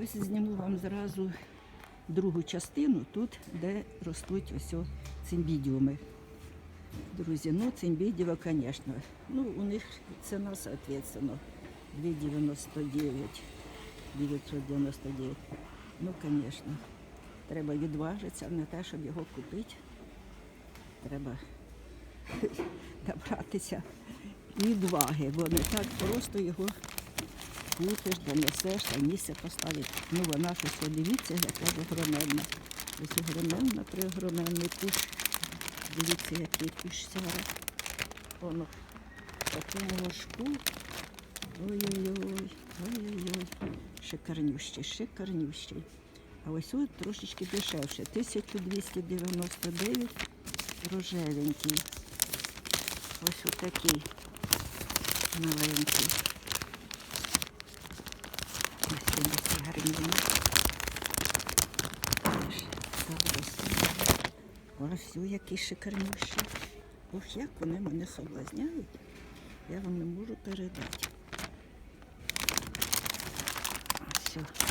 Ось зніму вам зразу другу частину, тут, де ростуть ось цимбідіуми. Друзі, ну цимбідіва, звісно. Ну, у них ціна, соответственно, 2,99, 999. Ну, звісно, треба відважитися на те, щоб його купити. Треба набратися відваги, бо не так просто його купиш, донесеш, та місце поставиш. Ну вона щось, от дивіться, яка огроменна. Ось огроменна, приогроменний кущ. Дивіться, який кущ сяра. Воно в такому ложку. Ой-ой-ой, ой-ой-ой. Шикарнющий, шикарнющий. А ось от трошечки дешевше. 1299 рожевенький. Ось отакий маленький. Ось він ось який шикарнющий. Ох, як вони мене соблазняють, я вам не можу передати. Ось. Ось.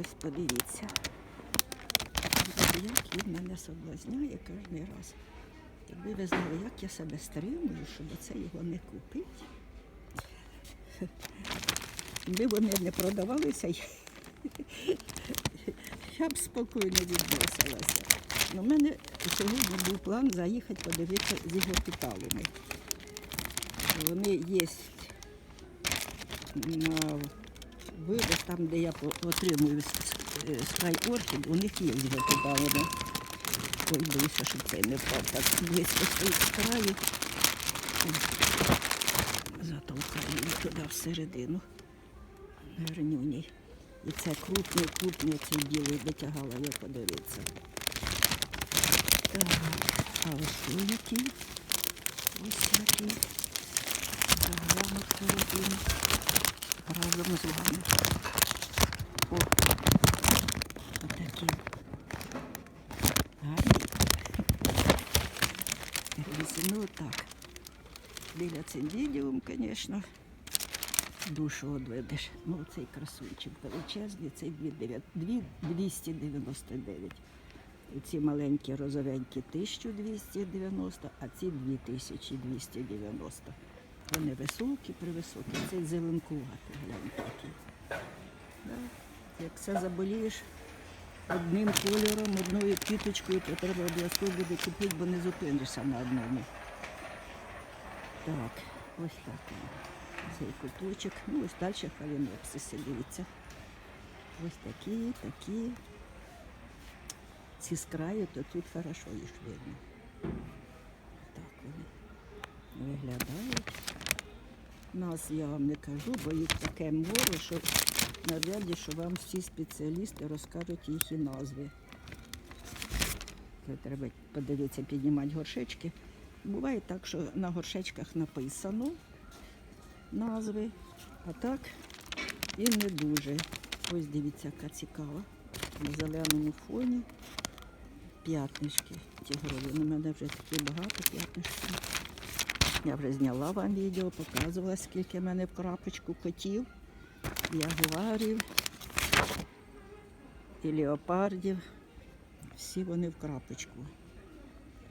Ось подивіться. Як він мене соблазняє кожен раз. Якби ви знали, як я себе стримую, щоб це його не купити. Якби вони не продавалися, я б спокійно відносилася. У мене сьогодні був план заїхати подивитися з його питалами. Вони є на вивоз, там, де я отримую Sky Orchid, у них є його питалами. Ой, боюся, щоб цей не впав так близько стоїть з краю. Затолкаю її туди всередину. Гарнюній. І це крупний, крупний цей білий витягала, я подивитися. Так, а ось який. Ось який. Загляну всередину. Разом з вами. О, отакі. Гарні. Друзі, ну так. Біля цимбідіум, звісно, душу одведеш. Ну, цей красунчик величезний, цей 299. І ці маленькі розовенькі 1290, а ці 2290. Вони високі, привисокі. Цей зеленкуватий, гляньте який. Да? Як це заболієш одним кольором, одною квіточкою, то треба обов'язково буде купити, бо не зупинишся на одному. Так, ось так. Цей куточок. Ну, ось далі фаленопсиси, дивіться. Ось такі, такі. Ці з краю, то тут хорошо їх видно. Так вони виглядають. Нас я вам не кажу, бо їх таке море, що навряд, що вам всі спеціалісти розкажуть їх і назви. Це треба подивитися, піднімати горшечки. Буває так, що на горшечках написано назви, а так і не дуже. Ось дивіться, яка цікава. На зеленому фоні п'ятнишки тігрові. У мене вже такі багато п'ятнишків. Я вже зняла вам відео, показувала, скільки в мене в крапочку котів, ягуарів і леопардів. Всі вони в крапочку.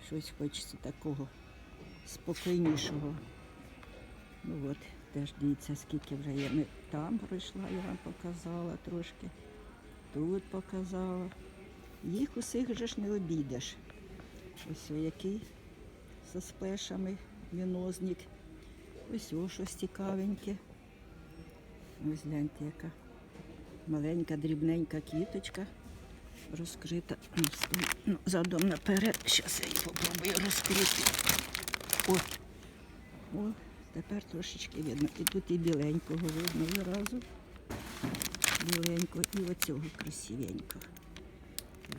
Щось хочеться такого спокійнішого. Ну от, теж дивіться, скільки вже я не там пройшла, я вам показала трошки. Тут показала. Їх усіх же ж не обійдеш. Ось який зі спешами вінозник. Ось о щось цікавеньке. Ось гляньте, яка маленька, дрібненька квіточка розкрита. Ну, Ну, задом наперед. Зараз я її попробую розкрити. О, о, тепер трошечки видно. І тут і біленького видно зразу. Біленького і оцього красивенького.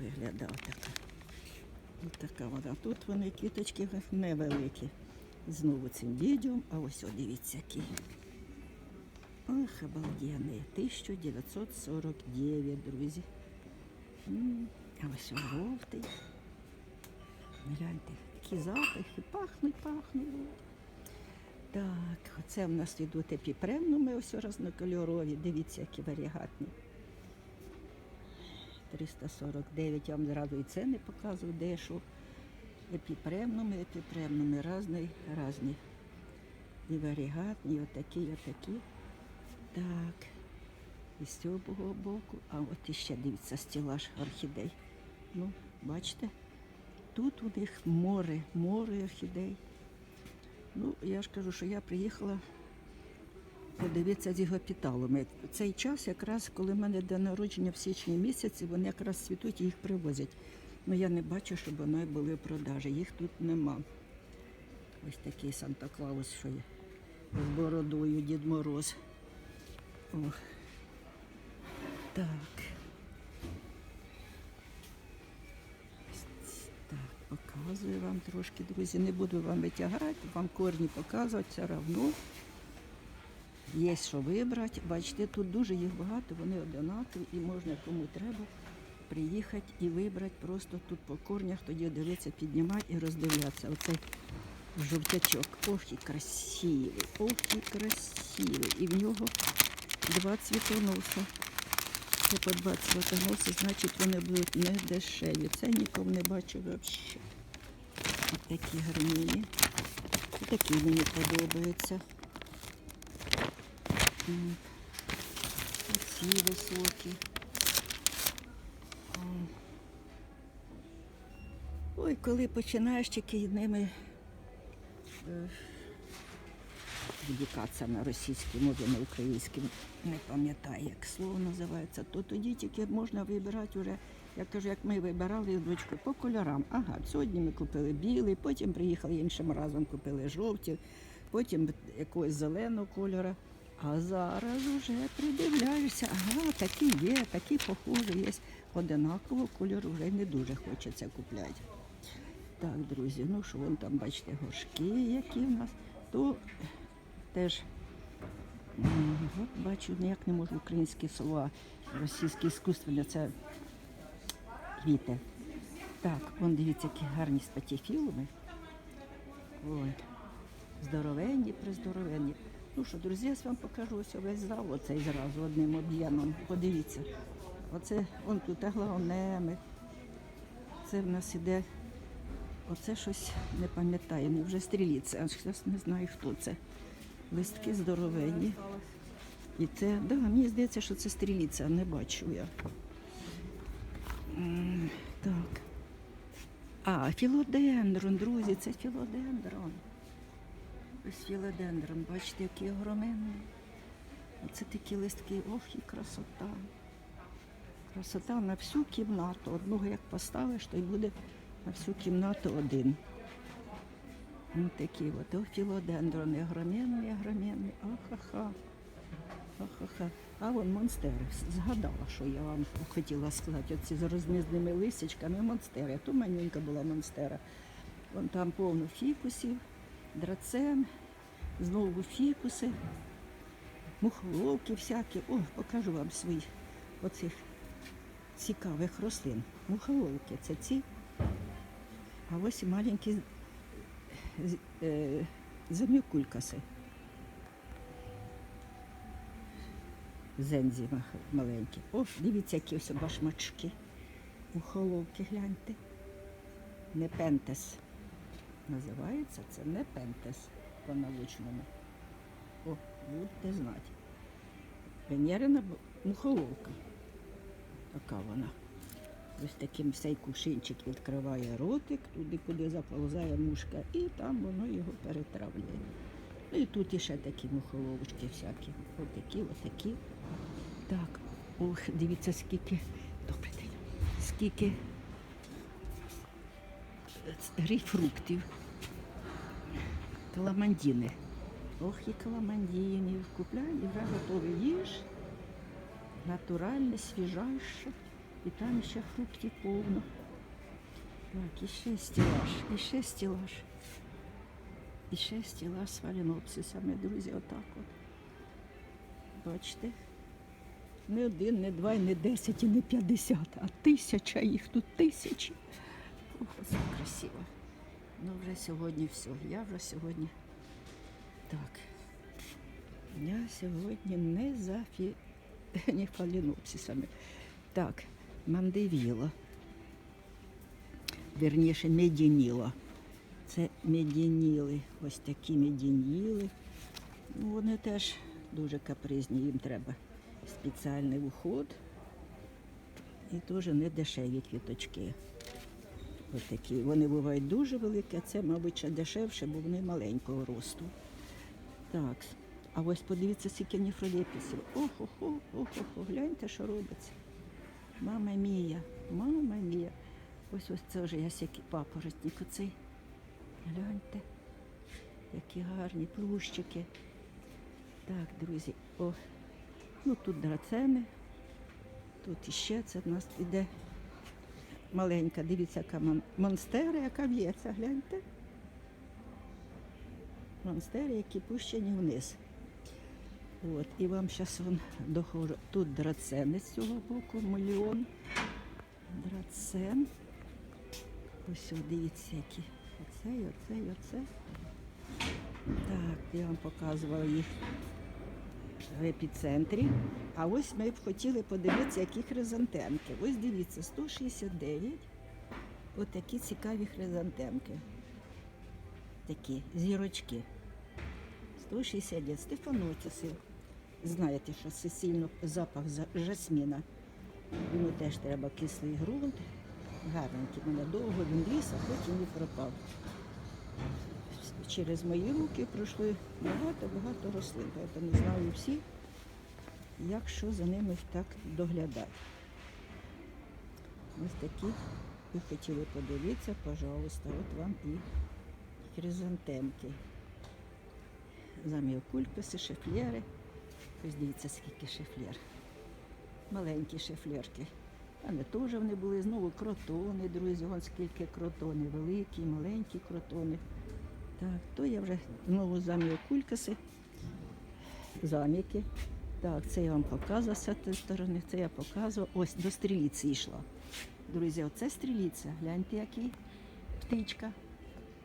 Виглядав така. Ось така вона. Тут вони квіточки невеликі. Знову цим відео, а ось о, дивіться який. Ох, обалденний. 1949, друзі. А ось жовтий. Гляньте, такі запахи, пахнуть, пахнуть. Так, оце в нас йдуть епіпремнуми ось разнокольорові. Дивіться, які варігатні. 349, я вам зразу і це не показую, де що. Епіпремнуми, епіпремнуми, різні, різні. І варігатні, і отакі, і отакі. Так. І з цього боку. А от іще дивіться стілаж орхідей. Ну, бачите? Тут у них море, море орхідей. Ну, я ж кажу, що я приїхала подивитися з його піталами. Цей час якраз, коли в мене день народження в січні місяці, вони якраз цвітуть і їх привозять. Ну я не бачу, щоб вони були в продажі. Їх тут нема. Ось такий Санта Клаус, що є з бородою Дід Мороз. О. Так. Так, показую вам трошки, друзі. Не буду вам витягати, вам корні показувати все одно. Є що вибрати. Бачите, тут дуже їх багато, вони одинакові і можна кому треба приїхати і вибрати просто тут по корнях, тоді дивитися, піднімати і роздивлятися. Оцей жовтячок. Ох і красивий, ох і красивий. І в нього два цвітоноса. Це по два цвітоноси, значить вони будуть не дешеві. Це нікому не бачу взагалі. Ось такі гарні. Такі мені подобаються. Оці високі. Ой, коли починаєш тільки ними е, відвікатися на російській мові, на українській, не пам'ятаю, як слово називається, то тоді тільки можна вибирати вже, я кажу, як ми вибирали з дочкою по кольорам. Ага, сьогодні ми купили білий, потім приїхали іншим разом, купили жовті, потім якогось зеленого кольора. А зараз вже придивляюся, ага, такі є, такі похожі є. Одинакового кольору вже не дуже хочеться купляти. Так, друзі, ну що вон там, бачите, горшки, які в нас, то теж от бачу, ніяк не можу українські слова, російські іскусственні, це квіти. Так, вон дивіться, які гарні спатіфілуми. Ой, здоровенні, приздоровенні. Ну що, друзі, я вам покажу ось весь зал оцей зразу одним об'ємом. Подивіться. Оце вон тут аглаонеми. Це в нас іде. Оце щось не пам'ятаю, не вже стріліться, а зараз не знаю, хто це. Листки здоровенні. І це, да, мені здається, що це стріліця, не бачу я. Так. А, філодендрон, друзі, це філодендрон. Ось філодендрон, бачите, який огроменний. Оце такі листки, ох і красота. Красота на всю кімнату. Одного як поставиш, то й буде на всю кімнату один. Ось такі от, о, філодендрони, огроменний, огроменний, ахаха. А вон монстери. Згадала, що я вам хотіла сказати. Оці з розмізними лисичками монстери. То манюнька була монстера. Вон там повно фікусів, драцен, знову фікуси, мухоловки всякі. О, покажу вам свої оцих цікавих рослин. Мухоловки це ці. А ось і маленькі з- Зензі маленькі. О, дивіться, які ось башмачки. Мухоловки гляньте. Непентес. Називається це непентес по-научному. О, будете знати. Венерина мухоловка. Така вона. Ось таким цей кувшинчик відкриває ротик, туди, куди заповзає мушка, і там воно його перетравлює. Ну і тут іще такі мухоловочки всякі. Отакі, отакі. Так, ох, дивіться, скільки. Добрий день. Скільки грейпфруктів. Каламандіни. Ох, і каламандінів. Купляй і вже готовий їж. Натуральне, свіжайше. І там ще фруктів повно. Так, і ще стілаж, і ще стілаж. І ще стілаж з фаленопсисами, друзі, отак от. Бачите? Не один, не два, не десять, і не п'ятдесят, а тисяча їх тут тисячі. Ох, красиво. Ну вже сьогодні все. Я вже сьогодні Так. Я сьогодні не за фі... не фалінопсисами. Так, мандевіло. Верніше, медініло. Це медініли. Ось такі медініли. Ну, вони теж дуже капризні, їм треба спеціальний уход. І теж не дешеві квіточки. Ось такі. Вони бувають дуже великі, а це, мабуть, дешевше, бо вони маленького росту. Так. А ось подивіться, скільки ніфролепісів. Охо-хо, охо-хо, гляньте, що робиться. Мама мія, мама мія. Ось ось це вже ясякий папоротник оцей. Гляньте, які гарні плющики. Так, друзі, о, ну тут драцени, тут іще це в нас іде маленька, дивіться, яка монстера, яка б'ється, гляньте. Монстери, які пущені вниз. От, і вам зараз вон доходжу. Тут драцени з цього боку, мільйон. Драцен. Ось, дивіться, які. Оце, і оце, і оце. Так, я вам показувала їх в епіцентрі. А ось ми б хотіли подивитися, які хризантемки. Ось дивіться, 169. Ось такі цікаві хризантемки. Такі зірочки. 169. Стефанотіси. Знаєте, що це сильно запах жасміна. Йому теж треба кислий ґрунт. Гарненький. Мене довго він ліс, а потім і пропав. Через мої руки пройшли багато-багато рослин. Тому знаю всі, як що за ними так доглядати. Ось такі ви хотіли подивитися, пожалуйста, от вам і хризантемки. Заміокулькаси, шефлєри. Ось дивіться, скільки шефлєр. Маленькі шефлєрки. А не теж вони були знову кротони, друзі. Вон скільки кротони, великі, маленькі кротони. Так, то я вже знову заміокулькаси, заміки. Так, це я вам показувала з цієї сторони, це я показувала. Ось до стріліці йшла. Друзі, оце стріліця. Гляньте, який птичка.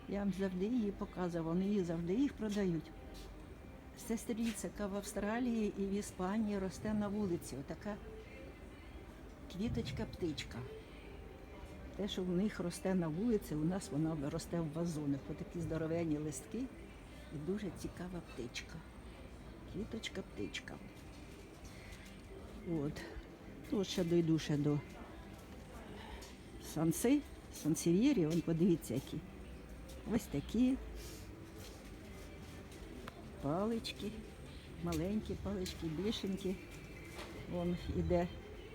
Я вам завжди її показувала, вони її завжди їх продають. Це стріліця, яка в Австралії і в Іспанії росте на вулиці. Отака квіточка-птичка. Те, що в них росте на вулиці, у нас вона росте в вазонах. Отакі здоровенні листки і дуже цікава птичка. Квіточка-птичка. От. Тут ще дойду ще до санси, сансев'єрі. Вон подивіться, які. Ось такі палички, маленькі палички, більшенькі. Вон іде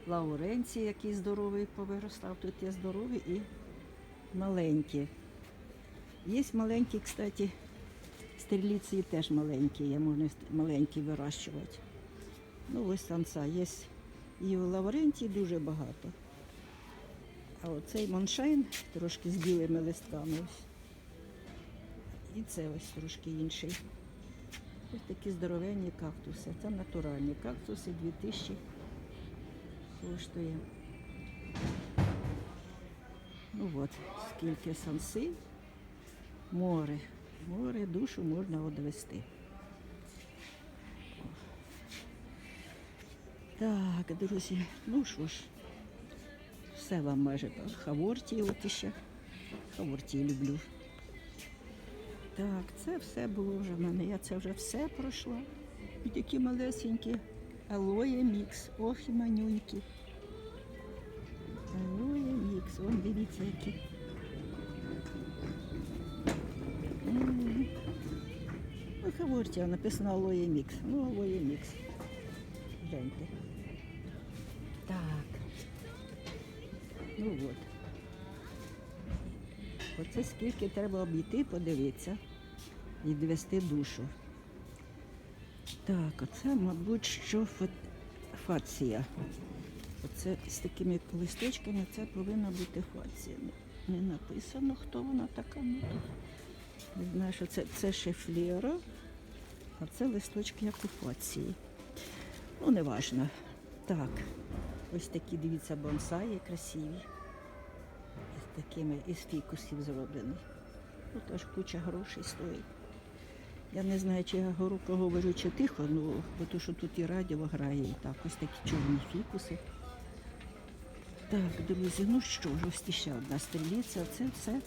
Лауренцій, який здоровий повиростав. Тут є здорові і маленькі. Є маленькі, кстати, стріліції теж маленькі, є, можна маленькі вирощувати. Ну, ось санса є. І у Лаврентії дуже багато. А оцей моншайн трошки з білими листками. Ось. І це ось трошки інший. Ось такі здоровенні кактуси. Це натуральні кактуси 2000 коштує. Ну от, скільки санси, море. Море, душу можна одвести. Так, друзі, ну що ж, все вам майже так. Хаворті от іще. Хаворті люблю. Так, це все було вже в мене. Я це вже все пройшла. І такі малесенькі алоє мікс. Ох і манюнькі. Алоє мікс. Вон дивіться які. Хаворті, написано алоє мікс. Ну, алоє мікс. Гляньте. Так. Ну от. Оце скільки треба обійти, подивитися і довести душу. Так, оце, мабуть, що фація. Оце з такими листочками це повинна бути фація. Не написано, хто вона така. Не знаю, що це, це шефлєра, а це листочки як у фації. Ну, не важно. Так, ось такі, дивіться, бонсаї красиві. З такими із фікусів зроблені. Ну, теж куча грошей стоїть. Я не знаю, чи я громко говорю, чи тихо, ну, бо що тут і радіо грає, і так, ось такі чорні фікуси. Так, друзі, ну що ж, ось ще одна стріліця. Це все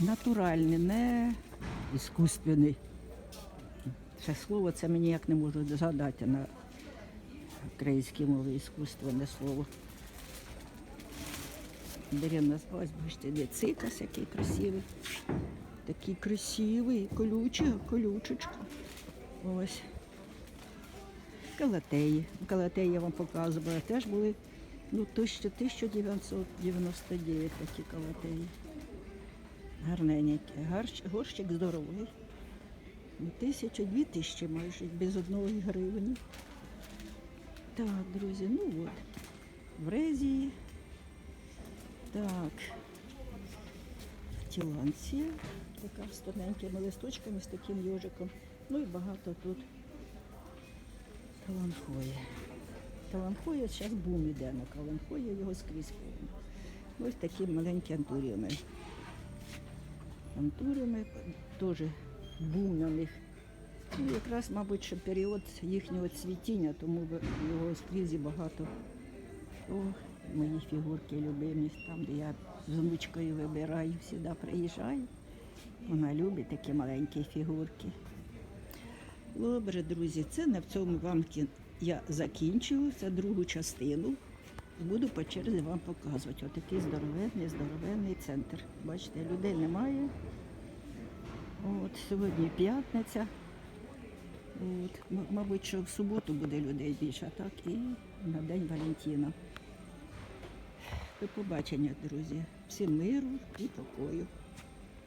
натуральне, не іскусственне. Це слово це мені як не можу згадати на українській мові іскусственне слово. Беремо назвалась, бачите, де цикас, який красивий. Такий красивий, колючий, колючечка. Ось. Калатеї. Калатеї я вам показувала. Теж були ну, 1999 такі калатеї. Гарненькі. Горщик здоровий. Ну, Тисячу, дві тисячі майже, без одної гривні. Так, друзі, ну от. В Резії. Так. Тіланція. Така з тоненькими листочками, з таким йожиком. Ну і багато тут каланхої. Каланхоя зараз бум іде на каланхоя, його скрізь повно. Ось такі маленькі антуріуми. Антуріуми теж бум на них. Ну, якраз, мабуть, що період їхнього цвітіння, тому його скрізь багато. О, мої фігурки любимі, там, де я з внучкою вибираю, сюди приїжджаю. Вона любить такі маленькі фігурки. Добре, друзі, це на цьому вам я закінчую. Це другу частину. Буду по черзі вам показувати. Отакий здоровенний, здоровенний центр. Бачите, людей немає. От, сьогодні п'ятниця. От, мабуть, що в суботу буде людей більше, так і на День Валентина. До побачення, друзі. Всім миру і покою.